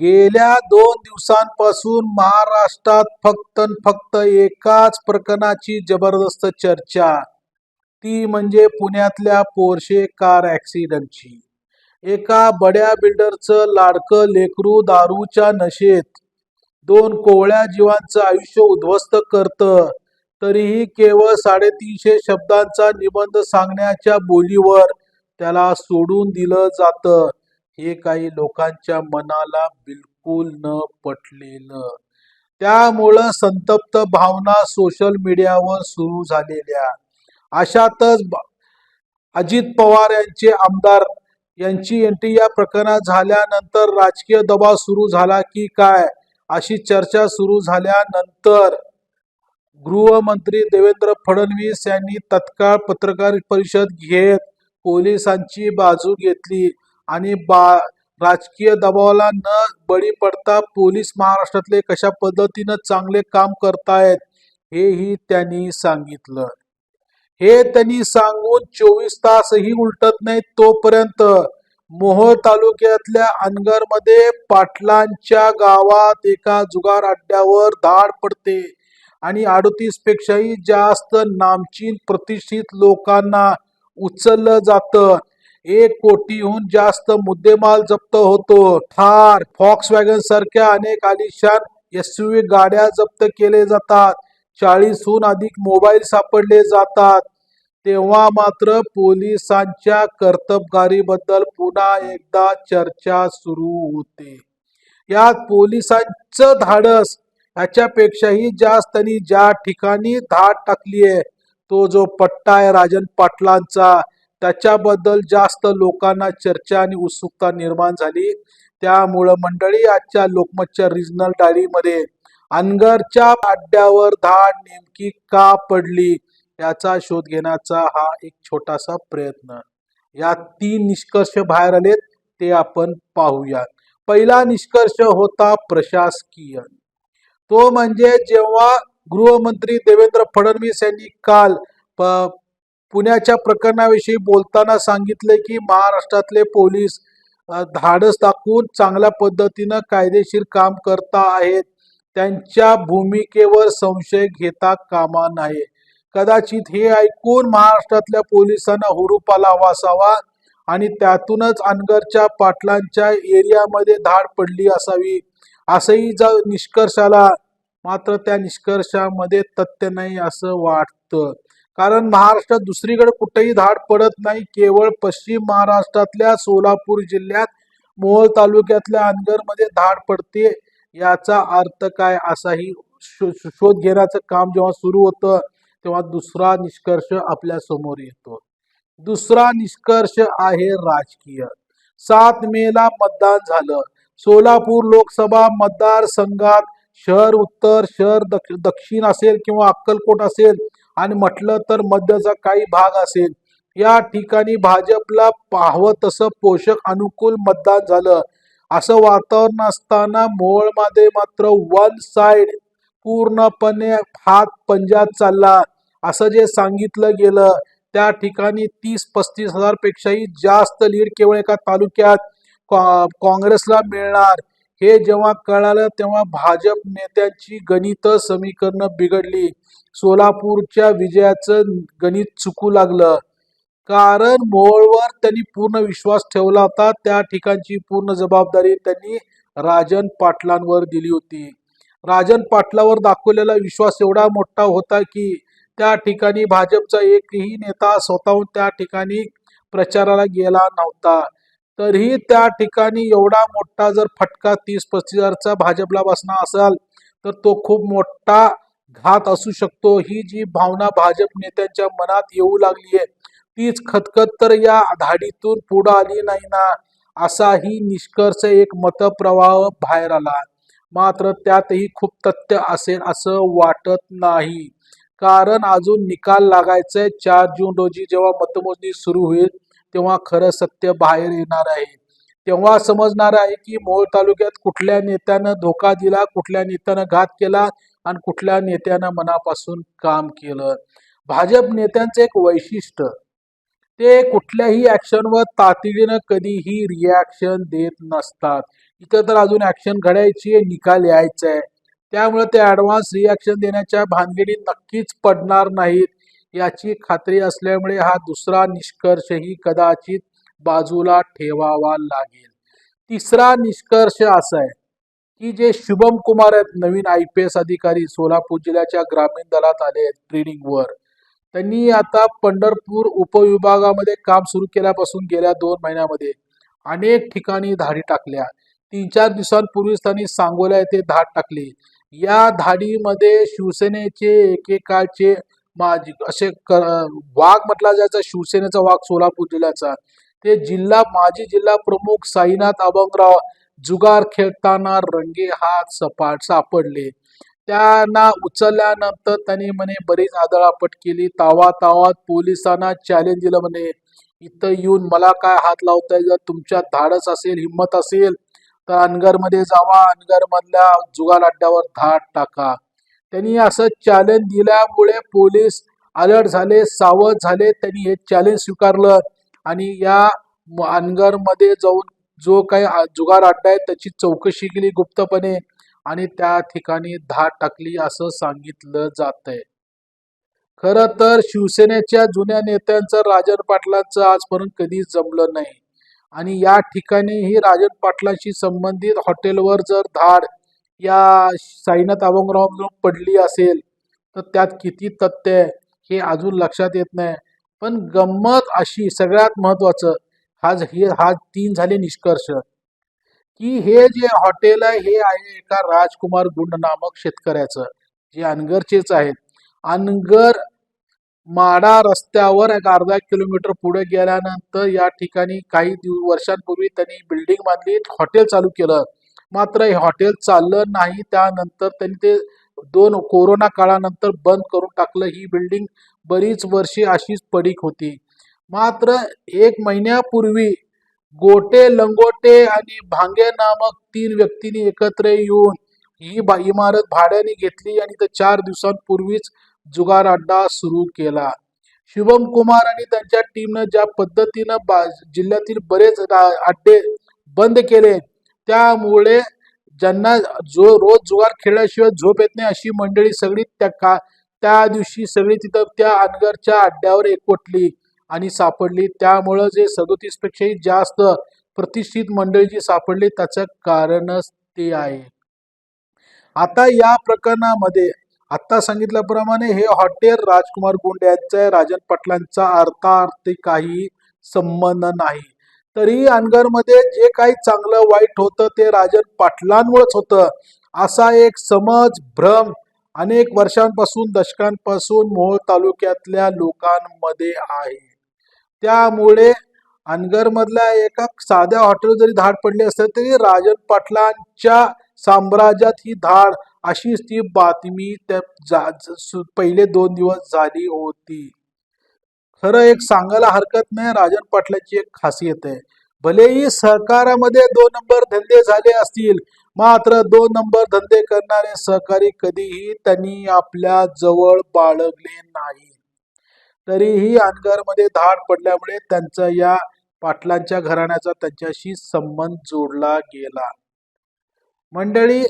गेल्या दोन दिवसांपासून महाराष्ट्रात फक्त फक्त एकाच प्रकरणाची जबरदस्त चर्चा. ती म्हणजे पुण्यातल्या पोरशे कार ऍक्सिडेंटची एका बड्या बिल्डरचं लाडकं लेकरू दारूच्या नशेत दोन कोवळ्या जीवांचं आयुष्य उद्ध्वस्त करतं तरीही केवळ साडेतीनशे शब्दांचा निबंध सांगण्याच्या बोलीवर त्याला सोडून दिलं जातं. हे काही लोकांच्या मनाला बिलकुल न पटलेलं. त्यामुळं संतप्त भावना सोशल मीडियावर सुरू झालेल्या. अशातच अजित पवार यांचे आमदार यांची एंट्री या प्रकरणात झाल्यानंतर राजकीय दबाव सुरू झाला की काय? अशी चर्चा सुरू झाल्यानंतर गृहमंत्री देवेंद्र फडणवीस यांनी तत्काळ पत्रकार परिषद घेत पोलिसांची बाजू घेतली. आणि बा राजकीय दबावाला न बळी पडता पोलीस महाराष्ट्रातले कशा पद्धतीनं चांगले काम करतायत हेही त्यांनी सांगितलं. हे त्यांनी सांगून चोवीस तासही उलटत नाही तोपर्यंत. मोहोळ तालुक्यातल्या अनगरमध्ये पाटलांच्या गावात एका जुगार अड्ड्यावर धाड पडते आणि अडतीस पेक्षाही जास्त नामचीन प्रतिष्ठित लोकांना उचललं जातं. एक कोटीहून जास्त मुद्देमाल जप्त होतो. थार फॉक्स वॅगन सारख्या अनेक आलिशान एस गाड्या जप्त केले जातात. चाळीसहून अधिक मोबाईल सापडले जातात. तेव्हा मात्र पोलिसांच्या कर्तबगारीबद्दल पुन्हा एकदा चर्चा सुरू होते. यात पोलिसांचं धाडस ह्याच्यापेक्षाही जास्त त्यांनी ज्या ठिकाणी धाड टाकली आहे तो जो पट्टा आहे राजन पाटलांचा त्याच्याबद्दल जास्त लोकांना चर्चा आणि उत्सुकता निर्माण झाली. त्यामुळं मंडळी आजच्या लोकमतच्या रिजनल डायरीमध्ये अनगरच्या अड्ड्यावर धाड नेमकी का पडली याचा शोध घेण्याचा हा एक छोटासा प्रयत्न. यात तीन निष्कर्ष बाहेर आलेत ते आपण पाहूया पहिला निष्कर्ष होता प्रशासकीय. तो म्हणजे जेव्हा गृहमंत्री देवेंद्र फडणवीस यांनी काल प- पुण्याच्या प्रकरणाविषयी बोलताना सांगितले की महाराष्ट्रातले पोलीस धाडस दाखवून चांगल्या पद्धतीनं कायदेशीर काम करता आहेत. त्यांच्या भूमिकेवर संशय घेता कामा नये. कदाचित हे ऐकून महाराष्ट्रातल्या पोलिसांना हुरूप आला आणि त्यातूनच अनगरच्या पाटलांच्या एरियामध्ये धाड पडली असावी असंही जा निष्कर्ष आला मात्र त्या निष्कर्षामध्ये तथ्य नाही असं वाटतं. कारण महाराष्ट्रात दुसरीकडे कुठेही धाड पडत नाही. केवळ पश्चिम महाराष्ट्रातल्या सोलापूर जिल्ह्यात मोहोळ तालुक्यातल्या अनगरमध्ये धाड पडते याचा अर्थ काय असाही शो- शोध घेण्याचं काम जेव्हा सुरू होतं तेव्हा दुसरा निष्कर्ष आपल्यासमोर येतो. दुसरा निष्कर्ष आहे राजकीय. सात मेला मतदान झालं. सोलापूर लोकसभा मतदारसंघात शहर उत्तर शहर दक्ष दक्षिण असेल किंवा अक्कलकोट असेल आणि म्हटलं तर मध्यचा काही भाग असेल. या ठिकाणी भाजपला पाहावं तसं पोषक अनुकूल मतदान झालं. असं वातावरण असताना मोहोळमध्ये मात्र वन साइड पूर्णपणे हात पंजात चालला. असं जे सांगितलं गेलं त्या ठिकाणी तीस पस्तीस हजार पेक्षाही जास्त लीड केवळ एका तालुक्यात काँग्रेसला मिळणार. हे जेव्हा कळालं तेव्हा भाजप नेत्यांची गणित समीकरणं बिघडली. सोलापूरच्या विजयाचं गणित चुकू लागलं. कारण मोहोळवर त्यांनी पूर्ण विश्वास ठेवला होता. त्या ठिकाणची पूर्ण जबाबदारी त्यांनी राजन पाटलांवर दिली होती. राजन पाटलावर दाखवलेला विश्वास एवढा मोठा होता की त्या ठिकाणी भाजपचा एकही नेता स्वतःहून त्या ठिकाणी प्रचाराला गेला नव्हता. तरीही त्या ठिकाणी एवढा मोठा जर फटका तीस पस्तीस हजारचा भाजपला बसणार असाल तर तो खूप मोठा घात असू शकतो. ही जी भावना भाजप नेत्यांच्या मनात येऊ लागली आहे तीच खतखत तर या धाडीतून पुढे आली नाही ना? असाही निष्कर्ष एक मतप्रवाह बाहेर आला. मात्र त्यातही खूप तथ्य असेल असं वाटत नाही. कारण अजून निकाल लागायचंय चार जून रोजी जेव्हा मतमोजणी सुरू होईल तेव्हा खरं सत्य बाहेर येणार आहे. तेव्हा समजणार आहे की मोहोळ तालुक्यात कुठल्या नेत्यानं धोका दिला कुठल्या नेत्यानं घात केला आणि कुठल्या नेत्यानं मनापासून काम केलं? भाजप नेत्यांचं एक वैशिष्ट्य ते कुठल्याही ऍक्शनवर तातडीनं कधीही रिॲक्शन देत नसतात. इथं तर अजून ऍक्शन घडायची आहे निकाल यायचा आहे. त्यामुळे ते ऍडव्हान्स रिॲक्शन देण्याच्या भानगडीत नक्कीच पडणार नाहीत. याची खात्री असल्यामुळे हा दुसरा निष्कर्षही कदाचित बाजूला ठेवावा लागेल. तिसरा निष्कर्ष असा आहे की जे शुभम कुमार आहेत नवीन आय पी एस अधिकारी सोलापूर जिल्ह्याच्या ग्रामीण दलात आले आहेत ट्रेनिंगवर त्यांनी आता पंढरपूर उपविभागामध्ये काम सुरू केल्यापासून गेल्या दोन महिन्यामध्ये अनेक ठिकाणी धाडी टाकल्या. तीन चार दिवसांपूर्वीच त्यांनी सांगोला येथे धाड टाकली. या धाडीमध्ये शिवसेनेचे एकेकाळचे माजी असे क वाघ म्हटला जायचा शिवसेनेचा वाघ सोलापूर जिल्ह्याचा. ते जिल्हा माजी जिल्हा प्रमुख साईनाथ अभंगराव जुगार खेळताना रंगे हात सपाट सापडले. त्यांना उचलल्यानंतर त्यांनी म्हणे बरीच आदळापट केली. तावा तावात पोलिसांना चॅलेंज दिलं म्हणे. इथं येऊन मला काय हात लावताय? जर तुमच्यात धाडस असेल हिंमत असेल तर अनगरमध्ये जावा. अनगरमधल्या जुगार अड्ड्यावर धाड टाका. त्यांनी असं चॅलेंज दिल्यामुळे पोलीस अलर्ट झाले सावध झाले. त्यांनी हे चॅलेंज स्वीकारलं आणि या अनगरमध्ये जाऊन जो काही जुगार अड्डा आहे त्याची चौकशी केली गुप्तपणे आणि त्या ठिकाणी धाड टाकली असं सांगितलं जात आहे खरं तर शिवसेनेच्या जुन्या नेत्यांचं राजन पाटलांचं आजपर्यंत कधी जमलं नाही. आणि या ठिकाणीही राजन पाटलांशी संबंधित हॉटेलवर जर धाड या साईनाथ अभंगराव पडली असेल तर त्यात किती तथ्य आहे हे अजून लक्षात येत नाही. पण गंमत अशी सगळ्यात महत्वाचं हा हे हा तीन झाले निष्कर्ष. की हे जे हॉटेल आहे हे आहे एका राजकुमार गुंड नामक शेतकऱ्याचं जे अनगरचेच आहेत. अनगर माडा रस्त्यावर एक अर्धा किलोमीटर पुढे गेल्यानंतर या ठिकाणी काही दिव वर्षांपूर्वी त्यांनी बिल्डिंग बांधली हॉटेल चालू केलं. मात्र हे हॉटेल चाललं नाही त्यानंतर त्यांनी ते दोन कोरोना काळानंतर बंद करून टाकलं. ही बिल्डिंग बरीच वर्षे अशीच पडीक होती. मात्र एक महिन्यापूर्वी गोटे लंगोटे आणि भांगे नामक तीन व्यक्तींनी एकत्र येऊन ही बा- इमारत भाड्याने घेतली आणि ते चार दिवसांपूर्वीच जुगार अड्डा सुरू केला. शुभम कुमार आणि त्यांच्या टीमनं ज्या पद्धतीनं बा जिल्ह्यातील बरेच रा- अड्डे बंद केले त्यामुळे ज्यांना जो रोज जुगार खेळल्याशिवाय झोप येत नाही अशी मंडळी सगळी त्या का त्या दिवशी सगळी तिथं त्या अनगरच्या अड्ड्यावर एकवटली. आणि सापडली. त्यामुळं जे सदोतीस पेक्षाही जास्त प्रतिष्ठित मंडळी जी सापडली त्याचं कारणच ते आहे. आता या प्रकरणामध्ये आता सांगितल्याप्रमाणे हे हॉटेल राजकुमार गुंड यांचं राजन पाटलांचा अर्थार्थ काही संबंध नाही. तरी अनगरमध्ये जे काही चांगलं वाईट होतं ते राजन पाटलांमुळेच होतं. असा एक समज भ्रम अनेक वर्षांपासून दशकांपासून मोहोळ तालुक्यातल्या लोकांमध्ये आहे. त्यामुळे अनगरमधल्या एका साध्या हॉटेल जरी धाड पडली असेल तरी राजन पाटलांच्या साम्राज्यात ही धाड अशीच ती बातमी त्या जा- पहिले दोन दिवस झाली होती. खरं एक सांगायला हरकत नाही राजन पाटलाची एक खासियत आहे. भलेही सहकारामध्ये दोन नंबर धंदे झाले असतील मात्र दोन नंबर धंदे करणारे सहकारी कधीही त्यांनी आपल्या जवळ बाळगले नाही तरीही अनगरमध्ये धाड पडल्यामुळे त्यांचा या पाटलांच्या घराण्याचा त्यांच्याशी संबंध जोडला गेला. मंडळी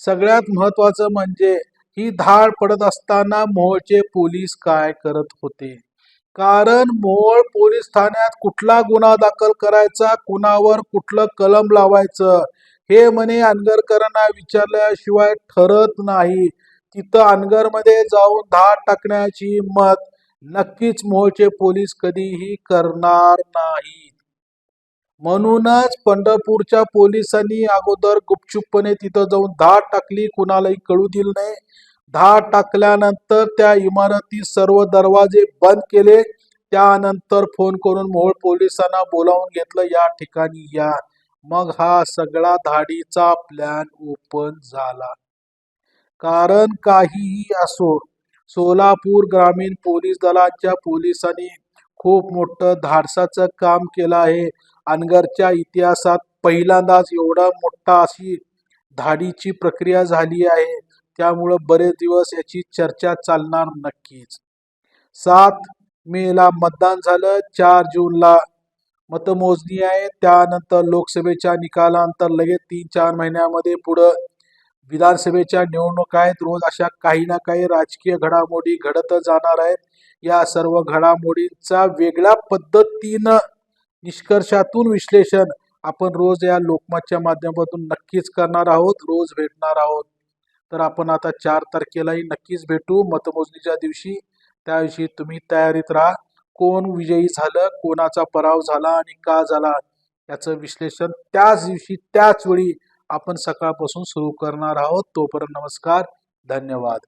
सगळ्यात महत्वाचं म्हणजे ही धाड पडत असताना मोहोळचे पोलीस काय करत होते? कारण मोहोळ पोलीस ठाण्यात कुठला गुन्हा दाखल करायचा कुणावर कुठलं कलम लावायचं हे म्हणे अनगरकरांना विचारल्याशिवाय ठरत नाही. तिथं अनगरमध्ये जाऊन धाड टाकण्याची हिंमत नक्कीच मोळचे पोलीस कधीही करणार नाहीत म्हणूनच पंढरपूरच्या पोलिसांनी अगोदर गुपचूपपणे तिथं जाऊन धाड टाकली कुणालाही कळू दिल नाही. धाड टाकल्यानंतर त्या इमारतीत सर्व दरवाजे बंद केले. त्यानंतर फोन करून मोहोळ पोलिसांना बोलावून घेतलं या ठिकाणी या. मग हा सगळा धाडीचा प्लॅन ओपन झाला. कारण काहीही असो सोलापूर ग्रामीण पोलीस दलाच्या पोलिसांनी खूप मोठं धाडसाचं काम केलं आहे. अनगरच्या इतिहासात पहिल्यांदाच एवढा मोठा अशी धाडीची प्रक्रिया झाली आहे. त्यामुळं बरेच दिवस याची चर्चा चालणार नक्कीच. सात मेला मतदान झालं चार जूनला मतमोजणी आहे. त्यानंतर लोकसभेच्या निकालानंतर लगेच तीन चार महिन्यामध्ये पुढं विधानसभेच्या निवडणुका आहेत. रोज अशा काही ना काही राजकीय घडामोडी घडतच जाणार आहेत. या सर्व घडामोडींचा वेगळ्या पद्धतीनं निष्कर्षातून विश्लेषण आपण रोज या लोकमतच्या माध्यमातून नक्कीच करणार आहोत. रोज भेटणार आहोत. तर आपण आता चार तारखेलाही नक्कीच भेटू. मतमोजणीच्या दिवशी त्याविषयी तुम्ही तयारीत राहा. कोण विजयी झालं कोणाचा पराव झाला आणि का झाला याचं विश्लेषण त्याच दिवशी त्याच वेळी आपण सकाळपासून सुरू करणार आहोत. तोपर्यंत नमस्कार धन्यवाद.